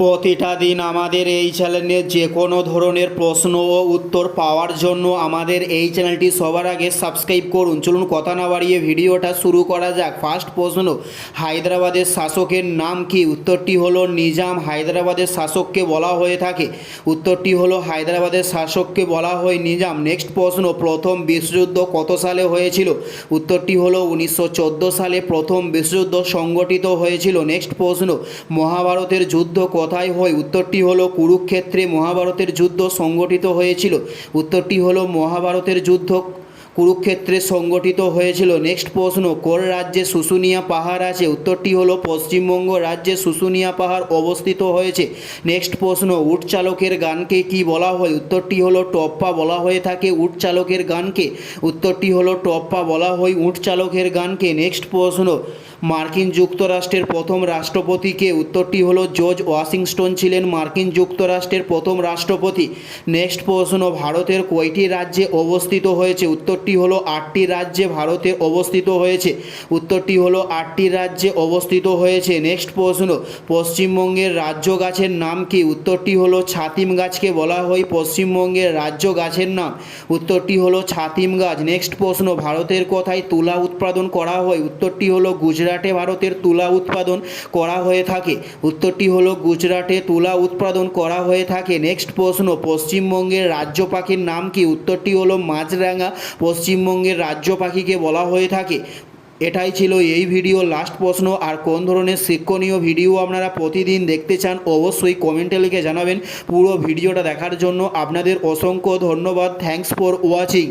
প্রতিটা দিন আমাদের এই চ্যানেলে যে কোনো ধরনের প্রশ্ন ও উত্তর পাওয়ার জন্য আমাদের এই চ্যানেলটি সবার আগে সাবস্ক্রাইব করুন। চলুন কথা না বাড়িয়ে ভিডিওটা শুরু করা যাক। ফার্স্ট প্রশ্ন, হায়দ্রাবাদের শাসকের নাম কি? উত্তরটি হলো নিজাম। হায়দ্রাবাদের শাসককে বলা হয়ে থাকে। উত্তরটি হলো হায়দ্রাবাদের শাসককে বলা হয় নিজাম। নেক্সট প্রশ্ন, প্রথম বিশ্বযুদ্ধ কত সালে হয়েছিল? উত্তরটি হলো উনিশশো চোদ্দ সালে প্রথম বিশ্বযুদ্ধ সংগঠিত হয়েছিল। নেক্সট প্রশ্ন, মহাভারতের যুদ্ধ কোথায় হয়। উত্তরটি হলো, কুরুক্ষেত্রে মহাভারতের যুদ্ধ সংগঠিত হয়েছিল। উত্তরটি হলো, মহাভারতের যুদ্ধ কুরুক্ষেত্রে সংগঠিত হয়েছিল। নেক্সট প্রশ্ন, কোন রাজ্যে শুশুনিয়া পাহাড় আছে? উত্তরটি হলো, পশ্চিমবঙ্গ রাজ্যে শুশুনিয়া পাহাড় অবস্থিত হয়েছে। নেক্সট প্রশ্ন, উট চালকের গানকে কি বলা হয়? উত্তরটি হলো, টপ্পা বলা হয়ে থাকে উট চালকের গানকে। উত্তরটি হলো, টপ্পা বলা হয় উট চালকের গানকে। নেক্সট প্রশ্ন মার্কিন যুক্তরাষ্ট্রের প্রথম রাষ্ট্রপতিকে। উত্তরটি হলো, জর্জ ওয়াশিংটন ছিলেন মার্কিন যুক্তরাষ্ট্রের প্রথম রাষ্ট্রপতি। নেক্সট প্রশ্ন, ভারতের কয়টি রাজ্যে অবস্থিত হয়েছে? উত্তরটি হলো, আটটি রাজ্যে ভারতে অবস্থিত হয়েছে। উত্তরটি হলো, আটটি রাজ্যে অবস্থিত হয়েছে। নেক্সট প্রশ্ন, পশ্চিমবঙ্গের রাজ্য গাছের নাম কি? উত্তরটি হলো, ছাতিম গাছকে বলা হয় পশ্চিমবঙ্গের রাজ্য গাছের নাম। উত্তরটি হলো, ছাতিম গাছ। নেক্সট প্রশ্ন, ভারতের কোথায় তুলা উৎপাদন করা হয়? উত্তরটি হলো, গুজরাটে। ভারতের তুলা উৎপাদন করা হয়ে থাকে। উত্তরটি হলো গুজরাটে তুলা উৎপাদন করা হয়ে থাকে। নেক্সট প্রশ্ন, পশ্চিমবঙ্গের রাজ্য পাখির নাম কি? উত্তরটি হলো মাছরাঙা। পশ্চিমবঙ্গের রাজ্য পাখিকে বলা হয়ে থাকে। এটাই ছিল এই ভিডিও। লাস্ট প্রশ্ন, আর কোন ধরনের শিক্ষণীয় ভিডিও আপনারা প্রতিদিন দেখতে চান, অবশ্যই কমেন্টে লিখে জানাবেন পুরো ভিডিওটা দেখার জন্য। আপনাদের অসংখ্য ধন্যবাদ। Thanks for watching